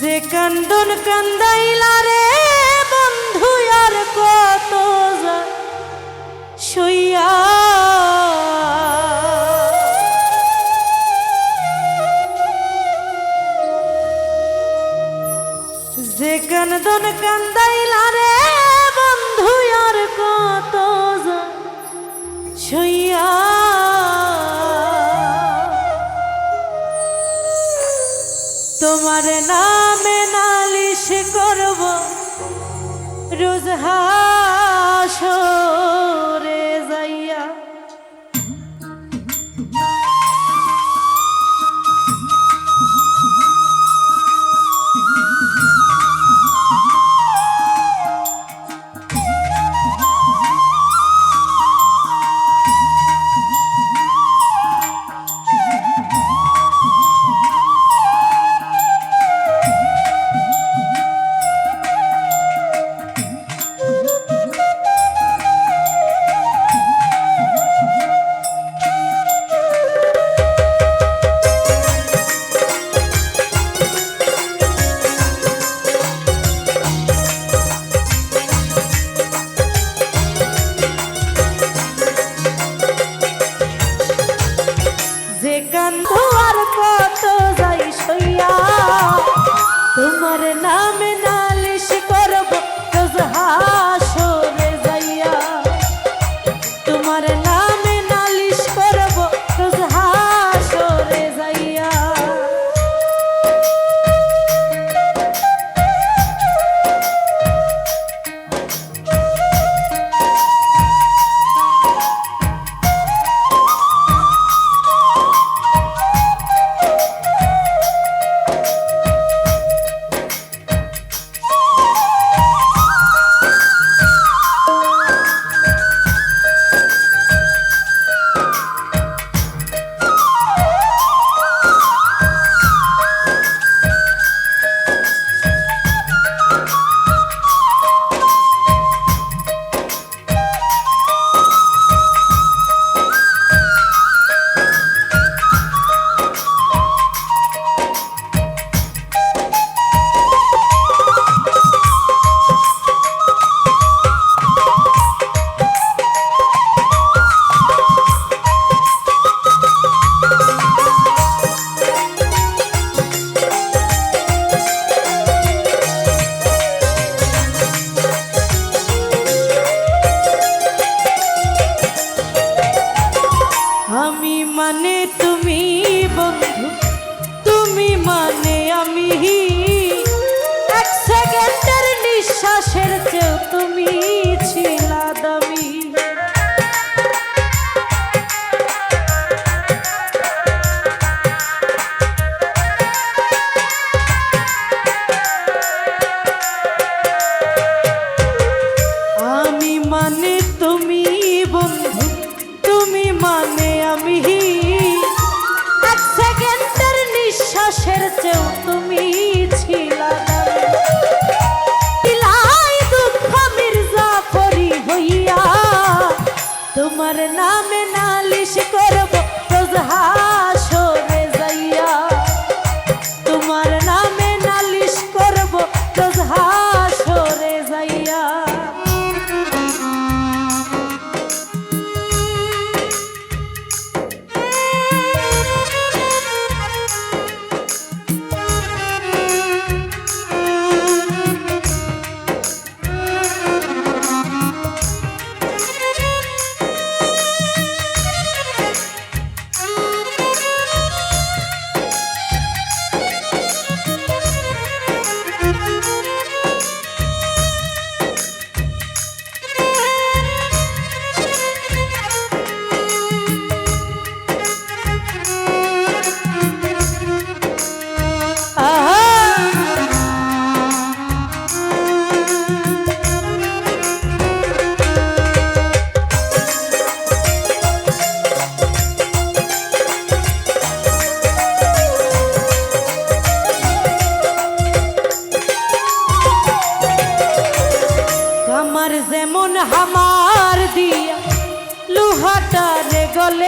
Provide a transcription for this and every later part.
যে কান্দন কান্দাইলা রে বন্ধু, আর কত যা শুইয়া যে কান্দন কান্দাইলা রে বন্ধু, আর কত যা শুইয়া তোমার নামে রোজ হাসরে যাইয়া যে তোমার নামে নালিশ করব রোজ হাসরে যাইয়া। তোমার নামে নালিশ করব রোজ হাসরে যাইয়া। হামার দিয়া লুহাটারে গলে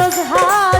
ছোট ঘাট